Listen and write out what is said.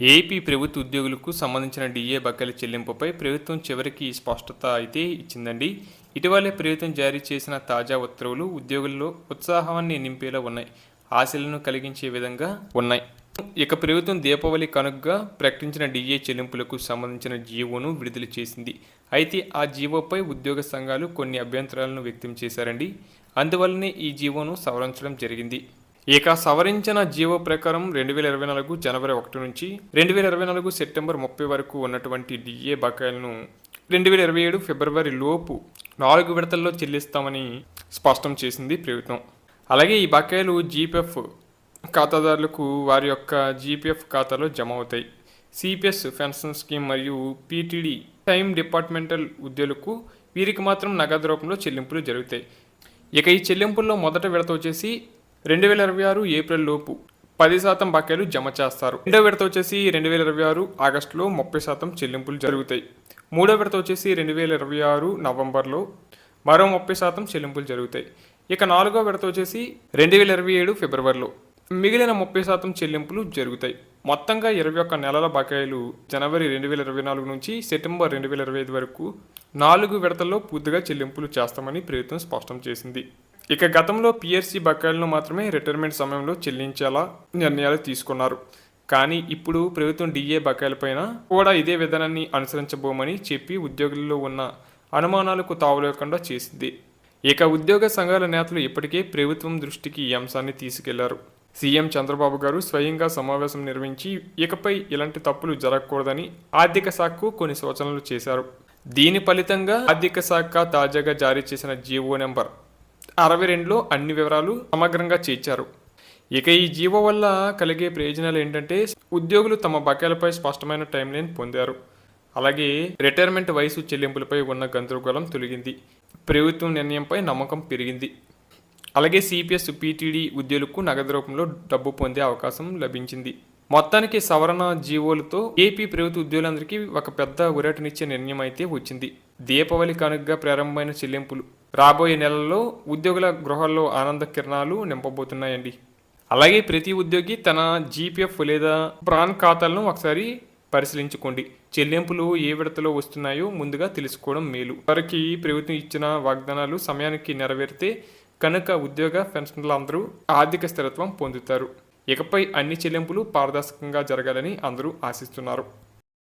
AP ప్రభుత్వ ఉద్యోగులకు సంబంధించిన డిఏ బకాయిల చెల్లింపుపై ప్రభుత్వం చివరికి స్పష్టత అయితే ఇచ్చిందండి. ఇటీవలే ప్రభుత్వం జారీ చేసిన తాజా ఉత్తర్వులు ఉద్యోగుల్లో ఉత్సాహాన్ని నింపేలా ఉన్నాయి. ఆశలను కలిగించే విధంగా ఉన్నాయి. ఇక ప్రభుత్వం దీపావళి కనుకగా ప్రకటించిన డిఏ చెల్లింపులకు సంబంధించిన జీవోను విడుదల చేసింది. అయితే ఆ జీవోపై ఉద్యోగ సంఘాలు కొన్ని అభ్యంతరాలను వ్యక్తం చేశారండి. అందువల్లనే ఈ జీవోను సవరించడం జరిగింది. ఇక సవరించిన జీవో ప్రకారం రెండు వేల ఇరవై నాలుగు జనవరి ఒకటి నుంచి రెండు వేల ఇరవై నాలుగు సెప్టెంబర్ ముప్పై వరకు ఉన్నటువంటి డిఏ బకాయిలను రెండు వేల ఇరవై ఏడు ఫిబ్రవరి లోపు నాలుగు విడతల్లో చెల్లిస్తామని స్పష్టం చేసింది ప్రభుత్వం. అలాగే ఈ బకాయిలు జీపీఎఫ్ ఖాతాదారులకు వారి యొక్క జీపీఎఫ్ ఖాతాలో జమ అవుతాయి. సిపిఎస్ పెన్షన్ స్కీమ్ మరియు పీటీడీ టైం డిపార్ట్మెంటల్ ఉద్యోగులకు వీరికి మాత్రం నగదు రూపంలో చెల్లింపులు జరుగుతాయి. ఇక ఈ చెల్లింపుల్లో మొదట విడత వచ్చేసి రెండు వేల ఇరవై ఆరు ఏప్రిల్ లోపు పది శాతం బకాయిలు జమ చేస్తారు. రెండో విడత వచ్చేసి రెండు వేల ఇరవై ఆరు ఆగస్టులో ముప్పై శాతం చెల్లింపులు జరుగుతాయి. మూడో విడత వచ్చేసి రెండు వేల ఇరవై ఆరు నవంబర్లో మరో ముప్పై శాతం చెల్లింపులు జరుగుతాయి. ఇక నాలుగో విడత వచ్చేసి రెండు వేల ఇరవై ఏడు ఫిబ్రవరిలో మిగిలిన ముప్పై శాతం చెల్లింపులు జరుగుతాయి. మొత్తంగా ఇరవై ఒక్క నెలల బకాయిలు జనవరి రెండు వేల ఇరవై నాలుగు నుంచి సెప్టెంబర్ రెండు వేల ఇరవై ఐదు వరకు నాలుగు విడతల్లో పూర్తిగా చెల్లింపులు చేస్తామని ప్రభుత్వం స్పష్టం చేసింది. ఇక గతంలో పిఎస్సి బకాయిలను మాత్రమే రిటైర్మెంట్ సమయంలో చెల్లించేలా నిర్ణయాలు తీసుకున్నారు. కానీ ఇప్పుడు ప్రభుత్వం డిఏ బకాయిలపైన కూడా ఇదే విధానాన్ని అనుసరించబోమని చెప్పి ఉద్యోగుల్లో ఉన్న అనుమానాలకు తావులేకుండా చేసింది. ఇక ఉద్యోగ సంఘాల నేతలు ఇప్పటికే ప్రభుత్వం దృష్టికి ఈ అంశాన్ని తీసుకెళ్ళారు. సీఎం చంద్రబాబు గారు స్వయంగా సమావేశం నిర్వహించి ఇకపై ఇలాంటి తప్పులు జరగకూడదని ఆర్థిక శాఖకు కొన్ని సూచనలు చేశారు. దీని ఫలితంగా ఆర్థిక శాఖ తాజాగా జారీ చేసిన జీవో నెంబర్ అరవై రెండులో అన్ని వివరాలు సమగ్రంగా చేర్చారు. ఇక ఈ జీవో వల్ల కలిగే ప్రయోజనాలు ఏంటంటే ఉద్యోగులు తమ బకాయిలపై స్పష్టమైన టైం లైన్ పొందారు. అలాగే రిటైర్మెంట్ వయసు చెల్లింపులపై ఉన్న గందరగోళం తొలగింది. ప్రభుత్వం నిర్ణయంపై నమ్మకం పెరిగింది. అలాగే సిపిఎస్ పీటీడీ ఉద్యోగులకు నగదు రూపంలో డబ్బు పొందే అవకాశం లభించింది. మొత్తానికి సవరణ జీవోలతో ఏపీ ప్రభుత్వ ఉద్యోగులందరికీ ఒక పెద్ద ఉరటనిచ్చే నిర్ణయం అయితే వచ్చింది. దీపావళి కానుకగా ప్రారంభమైన చెల్లింపులు రాబోయే నెలల్లో ఉద్యోగుల గృహాల్లో ఆనంద కిరణాలు నింపబోతున్నాయండి. అలాగే ప్రతి ఉద్యోగి తన జీపీఎఫ్ లేదా ప్రాన్ ఖాతాలను ఒకసారి పరిశీలించుకోండి. చెల్లింపులు ఏ విడతలో వస్తున్నాయో ముందుగా తెలుసుకోవడం మేలు. వారికి ప్రభుత్వం ఇచ్చిన వాగ్దానాలు సమయానికి నెరవేరితే కనుక ఉద్యోగ పెన్షన్లు అందరూ ఆర్థిక స్థిరత్వం పొందుతారు. ఇకపై అన్ని చెల్లింపులు పారదర్శకంగా జరగాలని అందరూ ఆశిస్తున్నారు.